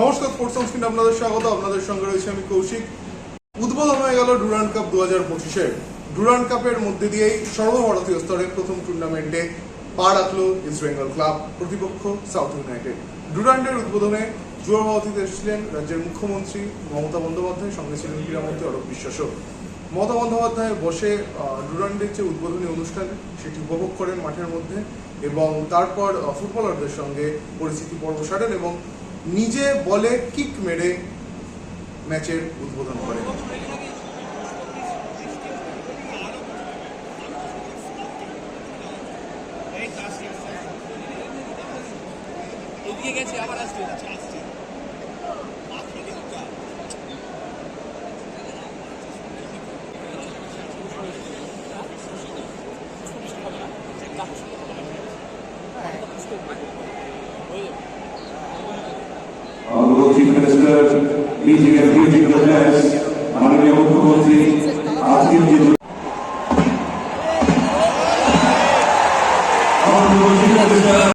নমস্কার স্পোর্টস সংস্কৃতি আপনাদের স্বাগত। আপনাদের সঙ্গে রয়েছে আমি কৌশিক। উদ্বোধন হয়ে গেল ডুরান্ড কাপ দু হাজার পঁচিশের ডুরান্ড কাপের মধ্যে দিয়েই সর্বভারতীয় স্তরে প্রথম টুর্নামেন্টে পা রাখল ইস্ট বেঙ্গল ক্লাব প্রতিপক্ষ সাউথ ইউনাইটেড ডুরান্ডের উদ্বোধনে জুয়া ভারতীতে এসেছিলেন রাজ্যের মুখ্যমন্ত্রী মমতা বন্দ্যোপাধ্যায়, সঙ্গে ছিলেন ক্রীড়ামন্ত্রী অরূপ বিশ্বাসও। মমতা বন্দ্যোপাধ্যায় বসে ডুরান্ডের যে উদ্বোধনী অনুষ্ঠান, সেটি উপভোগ করেন মাঠের মধ্যে এবং তারপর ফুটবলারদের সঙ্গে পরিস্থিতি পর্ব সারেন এবং নিজে বলে কিক মেরে ম্যাচের উদ্বোধন গেছে আবার আসছে। Honorable Chief Minister, meeting everything the best, माननीय मुख्यमंत्री आज के लिए और Chief Minister